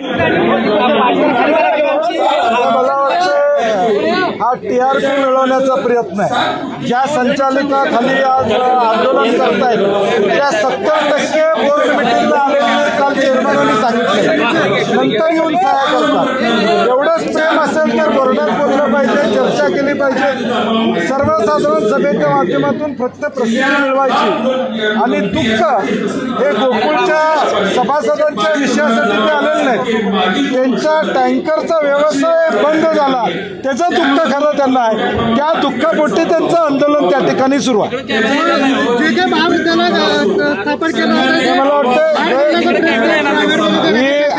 मला वाटतं हा टी आर पी मिळवण्याचा प्रयत्न आहे. ज्या संचालकाखाली आज आंदोलन करतायत त्या सत्तर टक्के बोर्ड मिटिंगला आलेले काल चेअरमॅनांनी सांगितले. नंतर येऊन सहाय्य करतात. एवढंच प्रेम असेल तर बोर्डात बोललं पाहिजे चर्चा केली पाहिजे. सर्वसाधारण सभेच्या माध्यमातून फक्त प्रसिद्धी मिळवायची. आणि दुःख हे गोकुळ सभासदांच्या विषयासाठी ते आलेले नाहीत. त्यांचा टँकरचा व्यवसाय बंद झाला. त्याचं दुःख खरं त्यांना आहे. त्या दुःखापोटी त्यांचं आंदोलन त्या ठिकाणी सुरू आहे. मला वाटतं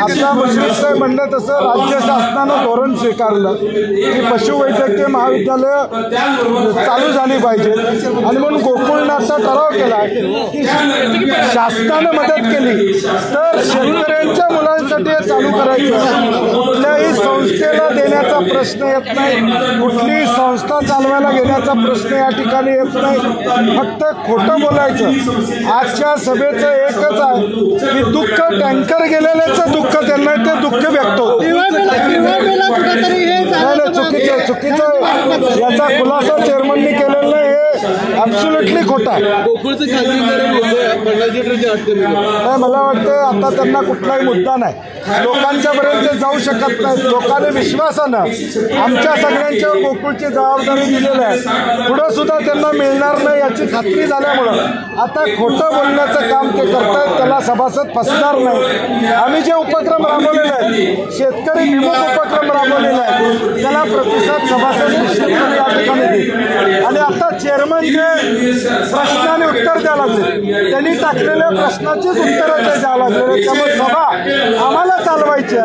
आपला मुश्रीफ साहेब म्हणलं तसं राज्य शासनानं धोरण स्वीकारलं की पशुवैद्यकीय महाविद्यालय चालू झाली पाहिजे. आणि म्हणून गोकुळनाथचा ठराव केला की शासनानं मदत केली. तर शेतकऱ्यांच्या मुलांसाठी हे चालू करायचं. कुठल्याही संस्थेला प्रश्न येत नाही. कुठलीही संस्था चालवायला घेण्याचा प्रश्न या ठिकाणी येत नाही. फक्त खोटं बोलायचं. आजच्या सभेचं एकच आहे की दुःख टँकर गेलेल्याचं दुःख त्यांना ते दुःख व्यक्त होते. चुकीचं याचा खुलासा चेअरमननी केलेला नाही हे ॲब्सुलेटली खोटा आहे. नाही मला वाटतं आता त्यांना कुठलाही मुद्दा नाही. लोकांच्या पर्यंत ते जाऊ शकत नाहीत लोकांनी विश्वासानं आमच्या सगळ्यांच्यावर गोकुळची जबाबदारी दिलेली आहे. पुढं सुद्धा त्यांना मिळणार नाही याची खात्री झाल्यामुळं आता खोटं बोलण्याचं काम ते करतायत. त्याला सभासद फसणार नाही आम्ही जे उपक्रम राबवलेले आहेत शेतकरी विमुख उपक्रम राबवलेले आहेत त्याला प्रतिसाद सभासद निश्चितपणे या ठिकाणी देईल. आणि आता चेअरमन जे प्रश्नाने उत्तर द्यायला लागले त्यांनी टाकलेल्या प्रश्नाचीच उत्तरं ते द्यावं लागलेले त्यामुळे सभा आम्हाला चालवायची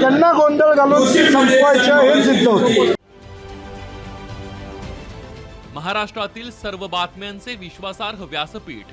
त्यांना गोंधळ घालून संपवायच्या हे सिद्ध होतं. महाराष्ट्रातील सर्व बातम्यांचे विश्वासार्ह व्यासपीठ